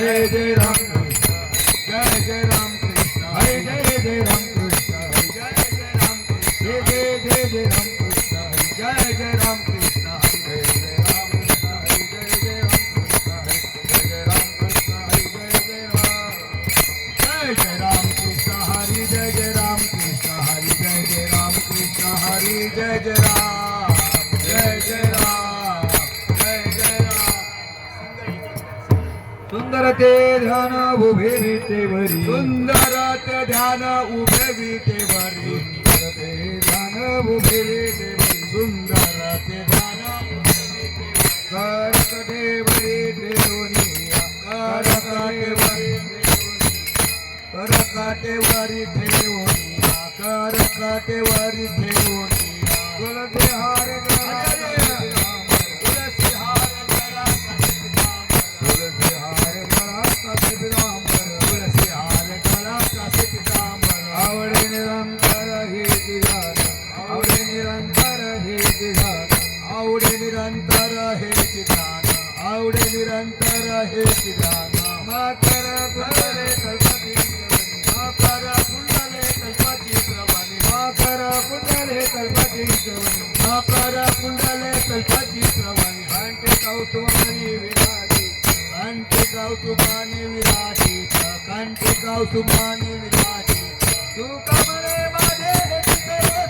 Jai Jai Ram Krishna, Jai Jai Ram Krishna, Hare Jai Jai Ram Krishna, Jai Jai Ram Krishna, Jai Jai Ram Krishna, Jai Jai Ram Krishna. ते ध्यान उभे विटेवरी सुंदर ते ध्यान उभे विटेवरी सुंदर ते ध्यान उभे विटेवरी सुंदर ते ध्यान करत देवरी देवनिया करत देवरी करत देवरी देवनिया करत देवरी देवनिया कुल देहार आवडे निरंतर आहे मातर फुलले कल्पाची मातर फुलले कल्पाची प्रवाणी मातर फुलले कल्पाची प्रवाणी मातर फुलले कल्पाची प्रवाणी अंटे कौतुकाने विराजी. अंटे कौतुकाने विराजी. अंटे कौतुकाने विराजी. तू कमरे माझे हे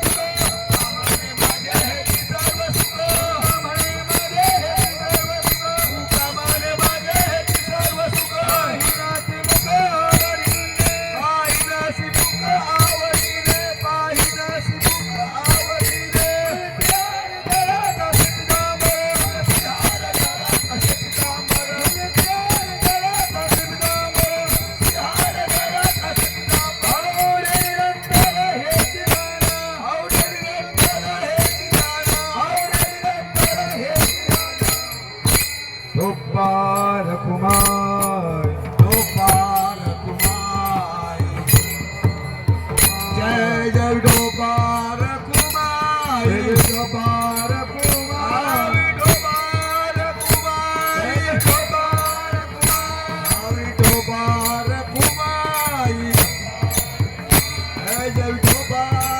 Bye.